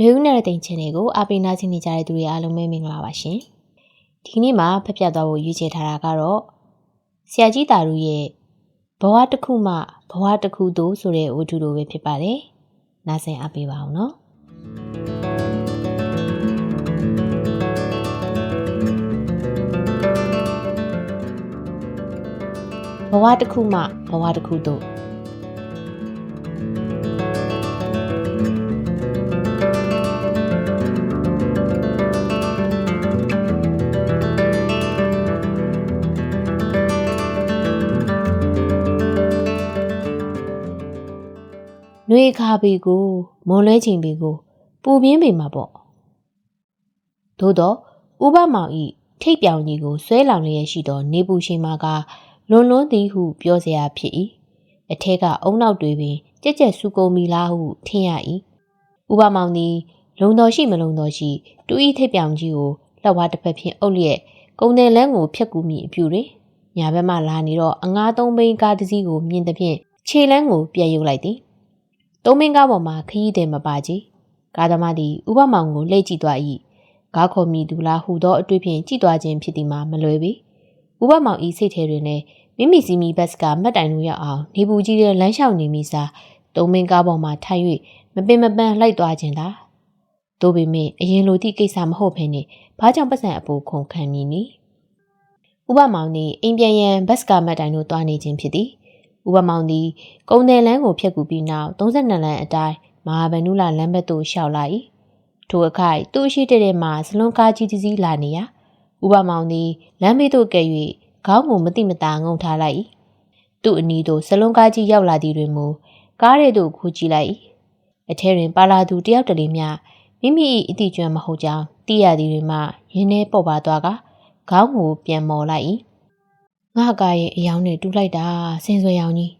လူဦးနဲ့တဲ့တင်ချင်တွေကိုအပိနာစီနေကြတဲ့သူတွေအားလုံးပဲမင်္ဂလာပါရှင်။ဒီနေ့မှာဖက်ပြသွားဖို့ရွေးချယ်ထားတာကတော့ဆရာကြီးတာတို့ရဲ့ဘဝတစ်ခုမှဘဝတစ်ခုသို့ဆိုတဲ့ဝတ္ထုလိုပဲဖြစ်ပါတယ်။နားဆင်အားပေးပါအောင်နော်။ဘဝတစ်ခုမှဘဝတစ်ခုသို့ နှွေခါပြီကိုမွန်လွဲချိန်ပြီကိုပူပြင်းပေမှာပေါ့သို့တော့ဥပမောင်ဤထိတ်ပြောင်ကြီးကိုဆွဲလောင်လျက်ရှိသောနေပူရှင်မကလွန်လွန်းသည်ဟုပြောစရာဖြစ်၏အထက်ကအုံနောက်တွေပင်ကြက်ကြက်စူကုန်မီလားဟုထင်ရ၏ဥပမောင်သည် လုံတော်ရှိမလုံတော်ရှိသူဤထိတ်ပြောင်ကြီးကိုလက်ဝါးတစ်ဖက်ဖြင့်အုပ်လျက်ကုံတယ်လန်းကိုဖြတ်ကူးမိအပြူတွင်ညာဘက်မှလာနေတော့အငါးသုံးဘိန်းကားတစ်စီးကိုမြင်သဖြင့်ခြေလန်းကိုပြန်ယူလိုက်သည် သုံးမင်းကားပေါ်မှာခရီးသည်မပါကြီးကားသမားသည်ဥပမောင်ကိုလှည့်ကြည့်သွား၏ကားခေါ်မိသူလားဟူသောအတွေ့ဖြင့်ကြည့်သွားခြင်းဖြစ်သည်မှာမလွယ်ပေဥပမောင်ဤစိတ်ထဲတွင်လည်းမိမိစီမီဘတ်စကမတ်တိုင်လို့ရအောင်နေပူကြီးတဲ့လမ်းလျှောက်နေမိစားသုံးမင်းကားပေါ်မှာထိုင်၍မပင်မပန်းလိုက်သွားခြင်းသာတို့ပေမဲ့အရင်လိုသည့်ကိစ္စမဟုတ်ဘဲနဲ့ဘာကြောင့်ပတ်စံအပူခုန်ခံမည်နည်းဥပမောင်သည်အိမ်ပြန်ရန်ဘတ်စကမတ်တိုင်တို့တွားနေခြင်းဖြစ်သည် ဥပမောင်သည်ကုံတယ်လန်းကိုဖျက်ကူပြီးနောက်32လမ်းအတိုင်းမဟာဗန္ဓုလလမ်းဘက်သို့ရှောက်လာ၏ထိုအခိုက်သူ့ရှိတဲ့တဲ့မှာဇလွန်ကားကြီးတစ်စီးလာနေရာဥပမောင်သည်လမ်းဘေးသို့ကဲ့၍ခေါင်းကိုမတိမတာငုံထားလိုက်၏သူ့အနီးသို့ဇလွန်ကားကြီးရောက်လာသည်တွင်မူကားရဲသို့ခိုးကြည့်လိုက်၏အထဲတွင်ပါလာသူတယောက်တလေမျှမိမိ၏အတိကျွမ်းမဟုတ်ကြောင်းသိရသည်တွင်မှရင်းနှဲပေါ်ပါသွားကခေါင်းကိုပြန်မော်လိုက်၏ ငါကားရဲ့အယောင်နဲ့တူးလိုက်တာဆင်းဆွဲရောင်ကြီး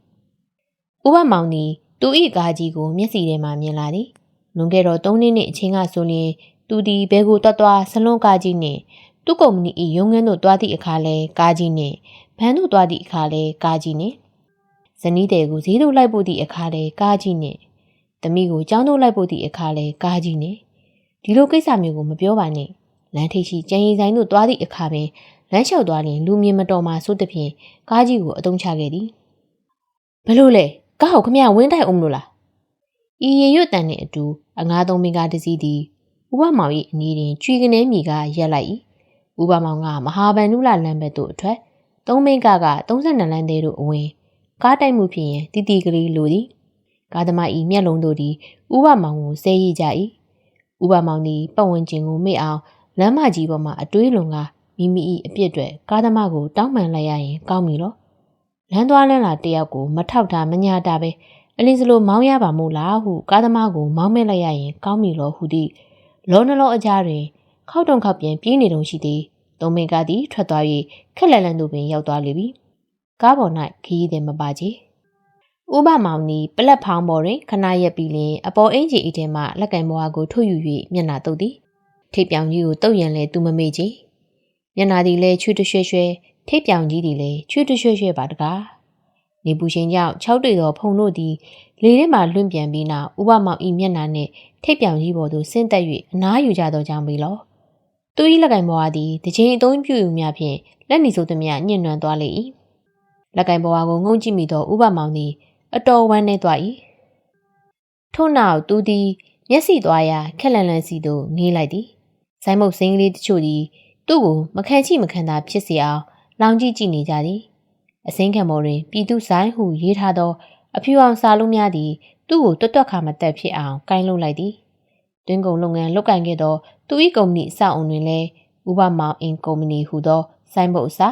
ဥပမောင်သည်သူ၏ကားကြီးကိုမျက်စီထဲမှမြင်လာသည်လွန်ခဲ့တော့၃နှစ်နှစ်အချိန်ကဆိုရင်သူသည်ဘဲကိုတွတ်တွားဆလွန်ကားကြီးနှင့်သူ့ကုမ္ပဏီ၏ရုံးခန်းသို့တွားသည့်အခါလဲကားကြီးနှင့်ဘန်းသို့တွားသည့်အခါလဲကားကြီးနှင့်ဇနီးတဲ့ကိုဈေးသို့လိုက်ပို့သည့်အခါလဲကားကြီးနှင့်သမီးကိုကျောင်းသို့လိုက်ပို့သည့်အခါလဲကားကြီးနှင့်ဒီလိုကိစ္စမျိုးကိုမပြောပါနဲ့လမ်းထိပ်ရှိကျန်ရည်ဆိုင်သို့တွားသည့်အခါပင် လမ်းလျှောက်သွားရင်လူမြင်မတော်မှဆိုသဖြင့်ကားကြီးကိုအတုံးချခဲ့သည်ဘလို့လဲကားကိုခမရဝင်းတိုက်အောင်မလို့လားဤရရွတ်တန်နှင့်အတူအငားသုံးမင်းကားတစ်စီးသည်ဥပမောင်၏အနီးတွင်ချွေကနေမြေကရက်လိုက်၏ဥပမောင်ကမဟာဗန္ဓုလလမ်းဘက်သို့အထွက်သုံးမင်းကားက32လမ်းသေးတို့အဝင်ကားတိုက်မှုဖြစ်ရင်တီတီကလေးလိုသည်ကားသမား၏မျက်လုံးတို့သည်ဥပမောင်ကိုဆဲရည်ကြ၏ဥပမောင်သည်ပတ်ဝန်းကျင်ကိုမေ့အောင်လမ်းမကြီးပေါ်မှအတွေးလွန်က မိမိ၏အပြစ်တွေကားသမားကိုတောင်းပန်လိုက်ရရင်ကောင်းပြီလို့လမ်းသွားလမ်းလာတယောက်ကိုမထောက်တာမညာတာပဲအလင်းစလိုမောင်းရပါမို့လားဟုကားသမားကိုမောင်းမဲ့လိုက်ရရင်ကောင်းပြီလို့ဟူသည့်လောနှလုံးအကြားတွင်ခောက်တုံခောက်ပြန်ပြေးနေတုံရှိသည်သုံးမင်းကားသည်ထွက်သွား၍ခက်လက်လန်သို့ပင်ရောက်သွားလေပြီကားပေါ်၌ခရီးသည်မပါကြဥပမောင်နီပလက်ဖောင်းပေါ်တွင်ခဏရက်ပြီးလင်အပေါ်အင်ဂျီအီထဲမှလက်ကင်ဘွားကိုထုတ်ယူ၍မျက်နှာတုပ်သည်ထိပ်ပြောင်ကြီးကိုတုပ်ရန်လဲသူမမေ့ကြ မျက်နာသည်လည်းချွေတရွှဲရွှဲထိပ်ပြောင်ကြီးသည်လည်းချွေတရွှဲရွှဲပါတကားနေပူရှင်ကြောင့်၆တွေ့သောဖုံတို့သည်လေထဲမှလွင့်ပြန်ပြီးနောက်ဥပမောင်ဤမျက်နာနှင့်ထိပ်ပြောင်ကြီးပေါ်သို့ဆင်းသက်၍အနားယူကြသောကြောင့်ပေလောသူ၏လက်ကင်ဘွားသည်တခြင်းအသုံးပြုယူများဖြင့်လက်နေဆိုသည်မြညှဉ်းနှံသွားလေ၏လက်ကင်ဘွားကိုငုံကြည့်မိသောဥပမောင်သည်အတော်ဝမ်းနည်းသွား၏ထို့နောက်သူသည်မျက်စိသွားရာခက်လန်လန်စီသို့ငေးလိုက်သည်ဆိုင်မုတ်စိမ်းကလေးတချို့သည် သူ့ကိုမခံချိမခံသာဖြစ်စေအောင်လောင်ကြည့်ကြည့်နေကြသည်အစင်းခံပေါ်တွင်ပြည်သူဆိုင်ဟုရေးထားသော အဖြူအောင်စာလုံးများသည်သူ့ကိုတွတ်တွတ်ခါမတက်ဖြစ်အောင်ကိုင်းလုံးလိုက်သည်တွင်းကုန်လုပ်ငန်းလုပ်ကင်ခဲ့သောသူ၏ကုမ္ပဏီအဆောက်အုံတွင်လည်းဥပမောင်အင်ကုမ္ပဏီဟုသောဆိုင်ဘုတ်အစာ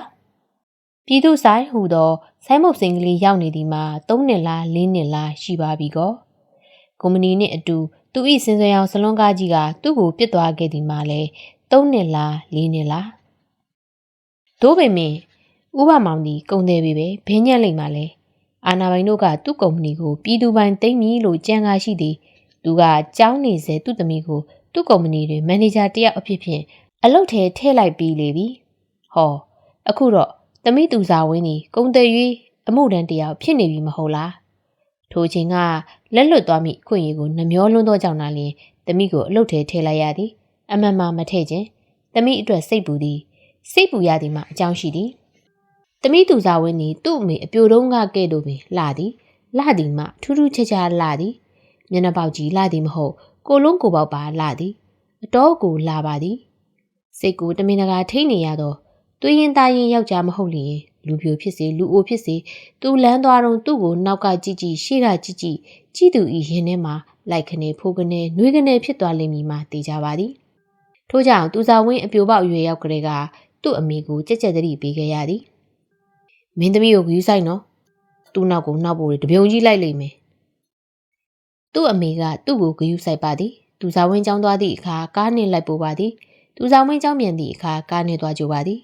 ပြည်သူဆိုင်ဟုသောဆိုင်ဘုတ်စိန်ကလေးရောက်နေသည်မှာ၃နှစ်လား၄နှစ်လားရှိပါပြီကောကုမ္ပဏီနှင့်အတူသူ၏စင်စရာဆလွန်ကားကြီးကသူ့ကိုပြစ်သွားခဲ့သည်မှာလည်း ၃နှစ်လား၄နှစ်လားဒို့ပေမဲ့ဥပမောင်ဒီကုံတယ်ပြီပဲဘင်းညက်လိမ့်ပါလေအာနာပိုင်တို့ကသူ့ကုမ္ပဏီကိုပြည်သူပိုင်သိမ်းပြီလို့ကြံကားရှိသည်သူကကြောင်းနေစေသူ့သမီးကိုသူ့ကုမ္ပဏီတွင်မန်နေဂျာတယောက်အဖြစ်ဖြင့်အလုပ်ထဲထည့်လိုက်ပြီးလေပြီဟောအခုတော့သမီးသူစားဝင်းဒီကုံတယ်၍အမှုတန်းတယောက်ဖြစ်နေပြီမဟုတ်လားထိုချိန်ကလက်လွတ်သွားမိအခွင့်အရေးကိုနှမျောလွန်းသောကြောင့်သာလျှင်သမီးကိုအလုတ်ထဲထည့်လိုက်ရသည် အမှန်မှမထည့်ခြင်းသမီးအတွက်စိတ်ပူသည်စိတ်ပူရသည်မှအကြောင်းရှိသည်သမီးသူစားဝင်းသည်သူ့အမေအပြိုတုံးကကဲ့သို့ပင်လှသည်လှသည်မှထူးထူးခြားခြားလှသည်မျက်နှာပေါက်ကြီးလှသည်မဟုတ်ကိုလုံးကိုပေါက်ပါလှသည်အတော်ကိုလှပါသည်စိတ်ကိုတမင်တကာထိနေရတော့သွေးရင်သားရင်ယောက်ျားမဟုတ်လျင်လူပြိုဖြစ်စေလူအိုဖြစ်စေသူလန်းသွားတော့သူ့ကိုနောက်ကကြည့်ကြည့်ရှေ့ကကြည့်ကြည့်ကြည့်သူဤရင်ထဲမှာလိုက်ခနေဖိုးကနေနှွေးကနေဖြစ်သွားလိမ့်မည်မှသိကြပါသည် ထို့ကြောင့်သူစာဝင်းအပြိုပေါက်ရွယ်ရောက်ကလေးကသူ့အမိကိုကြက်ကြက်တည်းပေးခဲ့ရသည်မင်းသမီးကိုဂယူးဆိုင်နော်သူ့နောက်ကိုနောက်ဖို့တပြုံကြီးလိုက်လိမ့်မယ်သူ့အမေကသူ့ကိုဂယူးဆိုင်ပါသည်သူစာဝင်းကျောင်းသွားသည့်အခါကားနှင့်လိုက်ပို့ပါသည်သူစာဝင်းကျောင်းပြန်သည့်အခါကားနှင့်သွားကြိုပါသည်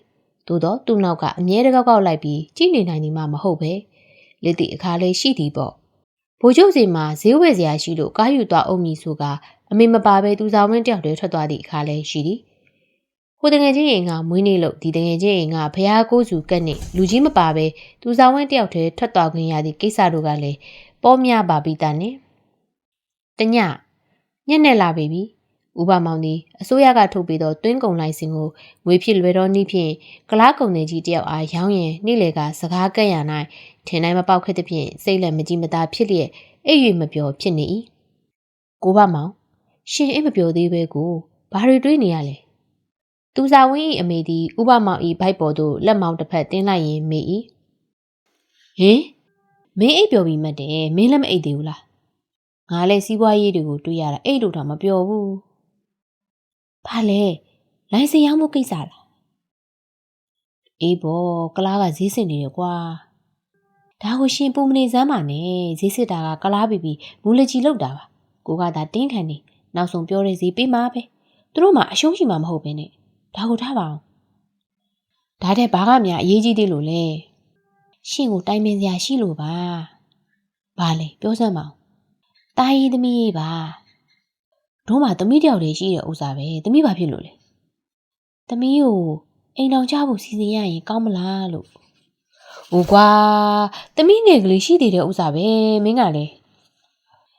သို့တော့သူ့နောက်ကအမြဲတကောက်ကောက်လိုက်ပြီးကြည့်နေနိုင်သည်မှမဟုတ်ပဲလက်သည့်အခါလေးရှိသည်ပေါ့ ဘိုးချုပ်စီမှာဈေးဝယ်စရာရှိလို့ကားယူသွားအောင်မည်ဆိုကအမေမပါဘဲသူစာဝင်းတယောက်တည်းထွက်သွားသည့်အခါလေးရှိသည်ဟိုတငယ်ချင်းရင်ကမွေးနေ့လို့ဒီတငယ်ချင်းရင်ကဖះကိုးစုကက်နဲ့လူကြီးမပါဘဲသူစာဝင်းတယောက်တည်းထွက်သွားခွင့်ရသည့်ကိစ္စတို့ကလည်းပေါ်မြပါပြီးသားနဲ့တညညက်နဲ့လာပြီပြီ ဥပမောင်သည်အစိုးရကထုတ်ပေးသောတွင်းကုံလိုင်စင်ကိုငွေဖြစ်လွယ်တော်နည်းဖြင့်ကလားကုံနေကြီးတယောက်အားရောင်းရင်နေ့လေကစကားကက်ရ၌ထင်တိုင်းမပေါက်ခဲ့သဖြင့်စိတ်လက်မကြည့်မသာဖြစ်လျက်အိပ်၍မပြောဖြစ်နေ၏ကိုဘမောင်ရှင်အိပ်မပြောသေးပဲကိုဘာတွေတွေးနေရလဲသူစာဝင်း၏အမေသည်ဥပမောင်၏ဘိုက်ပေါ်သို့လက်မောင်းတစ်ဖက်တင်းလိုက်ရင်မေ၏ဟင်မင်းအိပ်ပျော်ပြီးမှတ်တယ်မင်းလည်းမအိပ်သေးဘူးလားငါလည်းစီးပွားရေးတွေကိုတွေးရတာအိတ်လို့တော့မပြောဘူး။ ဘာလဲလိုင်စင်ရောက်မှုကိစ္စလား။အေးဘောကလားကဈေးစစ်နေတယ်ကွာ။ဒါကိုရှင်ပူမနေစမ်းပါနဲ့ဈေးစစ်တာကကလားပြီပြီမူလကြီးလောက်တာပါ။ကိုကသာတင်းခံနေနောက်ဆုံးပြောတဲ့ဈေးပေးမှာပဲ။သူတို့မှအရှုံးရှိမှာမဟုတ်ဘဲနဲ့ဒါကိုထားပါအောင်။ဒါတဲ့ဘာကများအရေးကြီးသေးလို့လဲ။ရှင်ကိုတိုင်ပင်စရာရှိလို့ပါ။ဘာလဲပြောစမ်းပါဦး။တာရီသမီးရေးပါ။ တို့မှသမီးတယောက်တည်းရှိတဲ့ဥစ္စာပဲ။သမီးဘာဖြစ်လို့လဲ။သမီးကိုအိမ်တော်ချဖို့စီစဉ်ရရင်ကောင်းမလားလို့။ဟိုကွာသမီးငယ်ကလေးရှိသေးတဲ့ဥစ္စာပဲမင်းကလည်း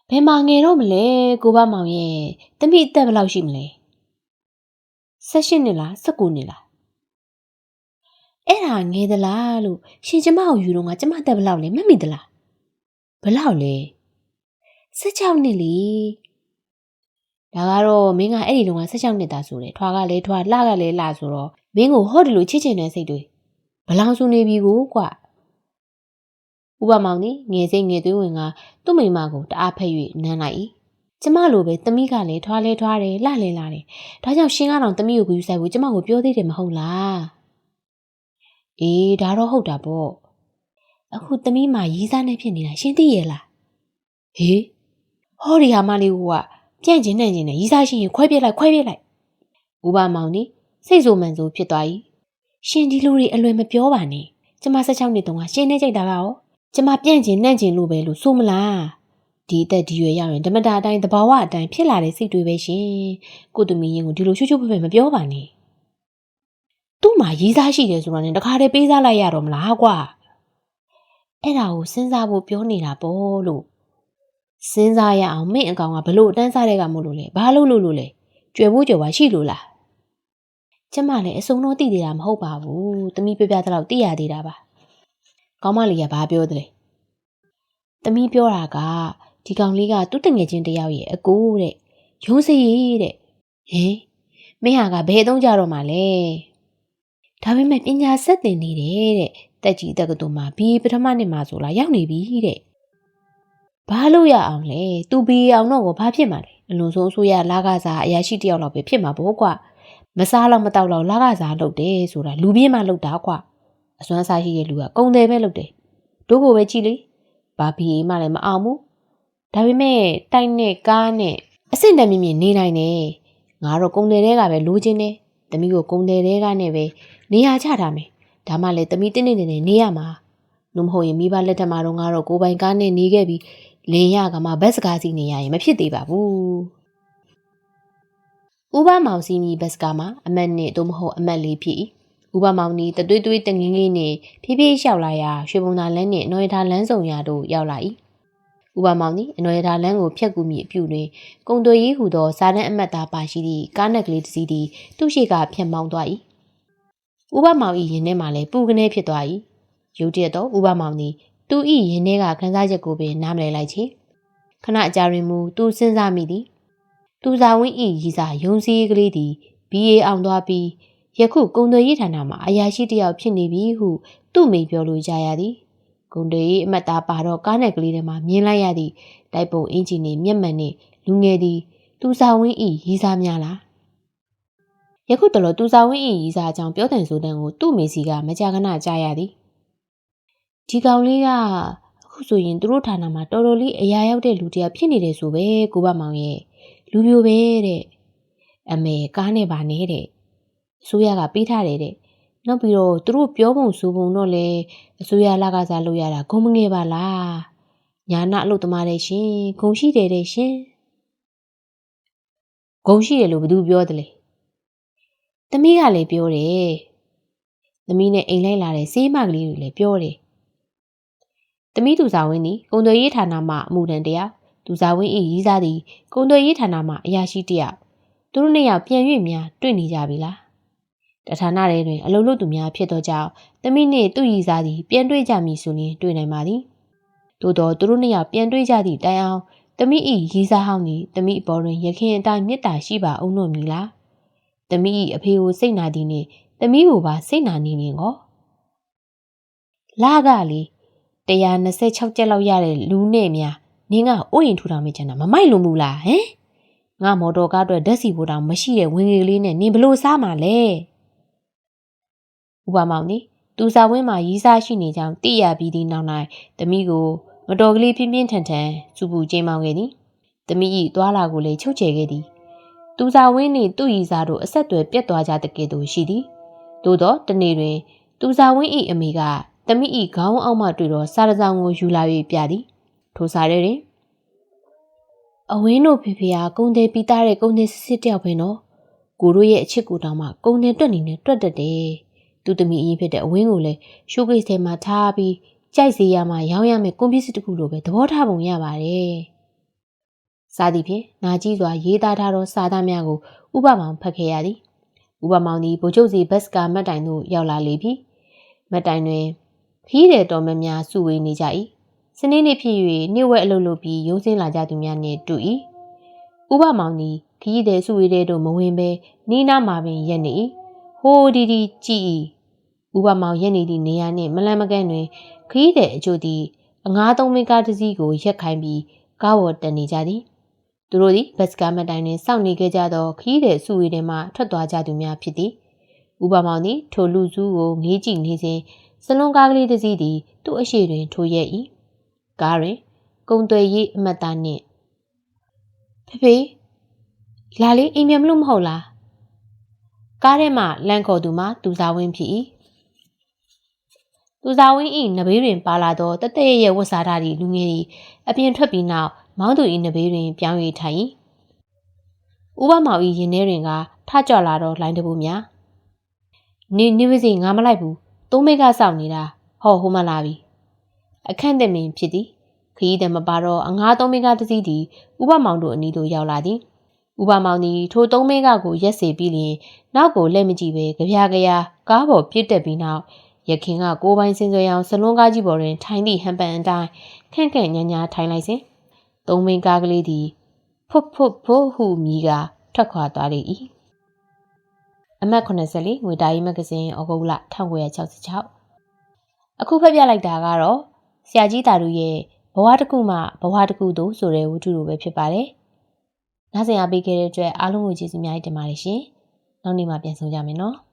ဘယ်မှာငယ်တော့မလဲကိုဘမောင်ရဲ့သမီးအသက်ဘယ်လောက်ရှိမလဲ18နှစ်လား19နှစ်လားအဲ့ဒါငယ်သလားလို့ရှင်ကျမကိုယူတော့ကကျမတက်ဘယ်လောက်လဲမမိသလားဘယ်လောက်လဲ16နှစ်လी ဒါကတော့မင်းကအဲ့ဒီလုံးက16နှစ်သားဆိုတယ်ထွားကလည်းထွားလှကလည်းလှဆိုတော့မင်းကိုဟော့တယ်လို့ချစ်ချင်တဲ့စိတ်တွေဘလောင်ဆူနေပြီကိုကွဥပမောင်นี่ငယ်စိတ်ငယ်သွေးဝင်ကသူ့မိမကိုတအားဖက်၍နမ်းလိုက်၏ကျမလိုပဲသမီးကလည်းထွားလဲထွားတယ်လှလဲလှတယ်ဒါကြောင့်ရှင်ကတော့သမီးကိုကူးဆိုင်ဖို့ကျမကိုပြောသေးတယ်မဟုတ်လားအေးဒါတော့ဟုတ်တာပေါ့အခုသမီးမှရီးစားနေဖြစ်နေတာရှင်သိရဲ့လားဟေးဟောဒီဟာမလေးက ပြန့်ကျင်နေကျင်နေရီးစားရှင်ရင်ခွဲပြစ်လိုက်ခွဲပြစ်လိုက်ဥပမောင်นี่စိတ်ဆိုးမှန်ဆိုးဖြစ်သွား၏ရှင်ဒီလိုတွေအလွယ်မပြောပါနဲ့ကျမ16နှစ်တုန်းကရှင်နေကြိုက်တာကရောကျမပြန့်ကျင်နှံ့ကျင်လို့ပဲလို့ဆိုမလားဒီအသက်ဒီရွယ်ရောက်ရင်ဓမ္မတာအတိုင်းသဘာဝအတိုင်းဖြစ်လာတဲ့စိတ်တွေပဲရှင်ကိုသမီးရင်ကိုဒီလိုရှုပ်ရှုပ်ဖွယ်ဖွယ်မပြောပါနဲ့သူ့မှာရေးစားရှိတယ်ဆိုတော့ねတခါတည်းပေးစားလိုက်ရတော့မလားကွာအဲ့ဒါကိုစဉ်းစားဖို့ပြောနေတာပေါ့လို့ စဉ်းစားရအောင်မင်းအကောင်ကဘလို့အတန်းစားတဲ့ကမို့လို့လဲဘာလို့လို့လို့လဲကြွယ်ဖို့ကြွယ်ပါရှိလို့လားကျမလည်းအစုံတော့သိသေးတာမဟုတ်ပါဘူးတမိပြပြတဲ့လောက်သိရသေးတာပါကောင်းမလေးကဘာပြောတယ်လဲတမိပြောတာကဒီကောင်လေးကသူ့တငယ်ချင်းတယောက်ရဲ့အကိုတဲ့ရုံးစရီတဲ့ဟင်မင်းဟာကဘယ်သုံးကြတော့မှလဲဒါပေမဲ့ပညာဆက်သင်နေတယ်တဲ့တက်ကြီးတက္ကသိုလ်မှာဘီပထမနှစ်မှာဆိုလာရောက်နေပြီတဲ့ ဘာလို့ရအောင်လဲသူဘီအောင်တော့ကိုဘာဖြစ်မှာလဲအလုံးစုံအစိုးရလာကစားအရာရှိတယောက်လောက်ပဲဖြစ်မှာပေါ့ကွာမစားတော့မတော့တော့လာကစားလုပ်တယ်ဆိုတာလူပြင်းမှလုပ်တာကွာအစွမ်းစားရှိတဲ့လူကကုံတယ်ပဲလုပ်တယ်တို့ကိုပဲကြည့်လေဘာဘီမှလည်းမအောင်ဘူးဒါပေမဲ့တိုက်နဲ့ကားနဲ့အဆင့်တန်းမြင့်မြင့်နေနိုင်တယ်ငါတော့ကုံတယ်တဲကပဲလိုချင်တယ်တမီးကိုကုံတယ်တဲကနဲ့ပဲနေရာချထားမယ်ဒါမှလည်းတမီးတင်းနေနေနေရမှာလို့မဟုတ်ရင်မိဘလက်ထက်မှာတော့ငါတော့ကိုပိုင်ကားနဲ့နေခဲ့ပြီး လင်းရကမှဘတ်စကားစီနေရရင်မဖြစ်သေးပါဘူးဥပမောင်စီမီဘတ်စကားမှာအမတ်နဲ့သို့မဟုတ်အမတ်လေးဖြစ်၏ဥပမောင်နီတသွေးသွေးတငင်းငင်းနဲ့ဖြည်းဖြည်းလျှောက်လာရာရွှေဘုံသာလမ်းနဲ့နော်ရထားလမ်းစုံရာတို့ရောက်လာ၏ဥပမောင်သည်အနော်ရတာလမ်းကိုဖြတ်ကူမိအပြုတွင်ကုံသွေးရေးဟူသောဇာတန်အမတ်သားပါရှိသည့်ကားနက်ကလေးတစ်စီးသည်သူ့ရှိကဖြတ်မောင်းသွား၏ဥပမောင်၏ရင်ထဲမှလည်းပူကနေဖြစ်သွား၏ရုတ်တရက်တော့ဥပမောင်သည် သူ၏ရင်ထဲကခန်းစားချက်ကိုပင်နားမလည်လိုက်ချေခဏအကြာတွင်မူသူစဉ်းစားမိသည်သူစာဝင်း၏ရီစာယုံစည်းကလေးသည် BA အောင်သွားပြီးယခုကုံသွေးရေးဌာနမှာအရာရှိတစ်ယောက်ဖြစ်နေပြီဟုသူ့မိပြောလို့ကြားရသည်ဂုံတွေအမတ်သားပါတော့ကားနဲ့ကလေးထဲမှာမြင်လိုက်ရသည့်တိုက်ပုံအင်ဂျင်နှင့်မျက်မှန်နှင့်လူငယ်သည်သူစာဝင်းဤရီးစားများလားယခုတလောသူစာဝင်းဤရီးစားအကြောင်းပြောတဲ့ဆိုတဲ့ကိုသူ့မိစီကမကြာခဏကြားရသည် ဒီကောင်လေးကအခုဆိုရင်သူတို့ဌာနမှာတော်တော်လေးအရာရောက်တဲ့လူတစ်ယောက်ဖြစ်နေတယ်ဆိုပဲကိုဘမောင်ရဲ့လူမျိုးပဲတဲ့အမေကားနဲ့ပါနေတဲ့အစိုးရကပေးထားတယ်တဲ့နောက်ပြီးတော့သူတို့ပြောပုံဆိုပုံတော့လေအစိုးရလကစားလုပ်ရတာဂုံမငယ်ပါလားညာနာအလုပ်သမားတဲ့ရှင်ဂုံရှိတယ်တဲ့ရှင်ဂုံရှိတယ်လို့ဘသူပြောတယ်လေသမီးကလည်းပြောတယ်သမီးနဲ့အိမ်လိုက်လာတဲ့စေးမကလေးတွေလည်းပြောတယ် သမီးသူစာဝင်းသည်ကုံသွေးရေးဌာနမှအမှုတန်တရားသူစာဝင်း၏ရီးစားသည်ကုံသွေးရေးဌာနမှအရာရှိတယောက်သူတို့နှစ်ယောက်ပြန်၍များတွေ့နေကြပြီလားတဌာနထဲတွင်အလုံးလို့သူများဖြစ်သောကြောင့်တမိနှင့်သူ့ရည်စားသည်ပြန်တွေ့ကြမည်ဆိုရင်တွေ့နိုင်ပါသည်သို့သောသူတို့နှစ်ယောက်ပြန်တွေ့ကြသည့်တိုင်အောင်တမိ၏ရည်စားဟောင်းသည်တမိအပေါ်တွင်ရခင်အတိုင်းမေတ္တာရှိပါအောင်လို့မည်လားတမိ၏အဖေကိုစိတ်နာသည်နှင့်တမိကိုပါစိတ်နာနေရင်ကောလာကလေ 126ကျက်လောက်ရတဲ့လူနဲ့များနင်းကအိုးရင်ထူထောင်မိချင်တာမမိုက်လို့မူလားဟမ်ငါမော်တော်ကားအတွက်ဓာတ်စီဘိုးတောင်မရှိတဲ့ဝင်ငယ်လေးနဲ့နင်ဘလို့စားမှာလဲဥပမောင်သည်သူစာဝင်းမှာရီးစားရှိနေကြောင်းသိရပြီးသည့်နောက်၌တမိကိုမတော်ကလေးပြင်းပြင်းထန်ထန်စူပူချိန်မောင်ခဲ့သည်တမိ၏သွားလာကိုလည်းချုပ်ချယ်ခဲ့သည်သူစာဝင်းနှင့်သူ့ရီးစားတို့အဆက်အသွယ်ပြတ်သွားကြတဲ့ကဲ့သို့ရှိသည်သို့သောတနေ့တွင် သူစာဝင်း၏အမိက တမိ၏ခေါင်းအောက်မှတွေ့သောစားတစောင်းကိုယူလာ၍ပြသည်ထိုစားတဲ့တွင်အဝင်းတို့ဖေဖေဟာကုံသေးပြီးသားတဲ့ကုံသေးစစ်စစ်တယောက်ပဲနော်ကိုတို့ရဲ့အချစ်ကိုတောင်မှကုံသေးတွက်နေနဲ့တွက်တတ်တယ်သူသမီးအရင်ဖြစ်တဲ့အဝင်းကိုလည်းရှိုးကိစ္စထဲမှာထားပြီးကြိုက်စေရမှာရောင်းရမယ်ကွန်ပျူတာတစ်ခုလိုပဲသဘောထားပုံရပါတယ်။စာသည်ဖြင့်နာကြီးစွာရေးသားထားသောစာသားများကိုဥပမောင်ဖတ်ခဲ့ရသည်။ဥပမောင်သည်ဗိုလ်ချုပ်စီဘတ်စကာမတ်တိုင်သို့ရောက်လာလေပြီ။မတ်တိုင်တွင် ခီးတဲ့တော်မများစုဝေးနေကြ၏။စနေနေ့ဖြစ်၍နေ့ဝက်အလုပ်လုပ်ပြီးရုံးစင်းလာကြသူများနှင့်တူ၏။ဥပမောင်သည်ခီးတဲ့စုဝေးတဲ့တို့မဝင်ဘဲနီးနားမှာပင်ရက်နေ၏ဟိုဒီဒီကြည်ဤဥပမောင်ရက်နေသည့်နေရာနှင့်မလန်မကန့်တွင်ခရီးသည်အချို့သည်အငားသုံးမင်းကားတစ်စီးကိုရက်ခိုင်းပြီးကားပေါ်တက်နေကြသည်သူတို့သည်ဘတ်စကားမတိုင်တွင်စောင့်နေခဲ့ကြသောခရီးသည်စုဝေးထဲမှထွက်သွားကြသူများဖြစ်သည်ဥပမောင်သည်ထိုလူစုကိုငေးကြည့်နေစဉ် စလွန်ကားကလေးတစ်စီးသည် သူ့အရှိတွင်ထိုရက်၏ကားတွင်ကုံသွယ်ရေးအမတ်သားနှင့်ဖေဖေလာလေးအိမ်မြန်မလို့မဟုတ်လားကားထဲမှလန့်ခေါ်သူမှာသူစားဝင်းဖြစ်၏သူစားဝင်း၏နဘေးတွင်ပါလာသောတတဲ့ရဲ့ဝတ်စားထားသည့်လူငယ်သည်အပြင်ထွက်ပြီးနောက်မောင်းသူ၏နဘေးတွင်ပြောင်း၍ထိုင်၏ဥပမောင်၏ရင်ထဲတွင်ကထကြွလာသောလိုင်းတပူများနေနေဝစီငါမလိုက်ဘူး သုံးမိကစောင့်နေတာဟောဟိုမှလာပြီအခန့်တဲ့မင်းဖြစ်သည်ခရီးသည်မပါတော့အငားသုံးမိကတစည်းသည်ဥပမောင်တို့အနီးသို့ရောက်လာသည်ဥပမောင်သည်ထိုသုံးမိကကိုရက်စေပြီးလျင်နောက်ကိုလက်မကြည့်ပဲကြပြားကြရာကားပေါ်ပြစ်တက်ပြီးနောက်ရခင်ကကိုပိုင်စင်စွယ်အောင်စလွန်းကားကြီးပေါ်တွင်ထိုင်သည့်ဟန်ပန်အတိုင်းခန့်ခန့်ညာညာထိုင်လိုက်စဉ်သုံးမိန်ကားကလေးသည်ဖွတ်ဖွတ်ဖို့ဟုမြည်ကထွက်ခွာသွားလေ၏ အမတ်84ငွေတားရီမဂ္ဂဇင်းဩဂုတ်လ1966အခုဖတ်ပြလိုက်တာကတော့ဆရာကြီးတာတို့ရဲ့ဘဝတစ်ခုမှဘဝတစ်ခုသို့ဆိုတဲ့ဝတ္ထုလိုပဲဖြစ်ပါတယ်။နားဆင်အားပေးခဲ့တဲ့အတွက်အားလုံးကိုကျေးဇူးအများကြီးတင်ပါတယ်ရှင်။နောက်နေ့မှပြန်ဆုံကြမယ်နော်။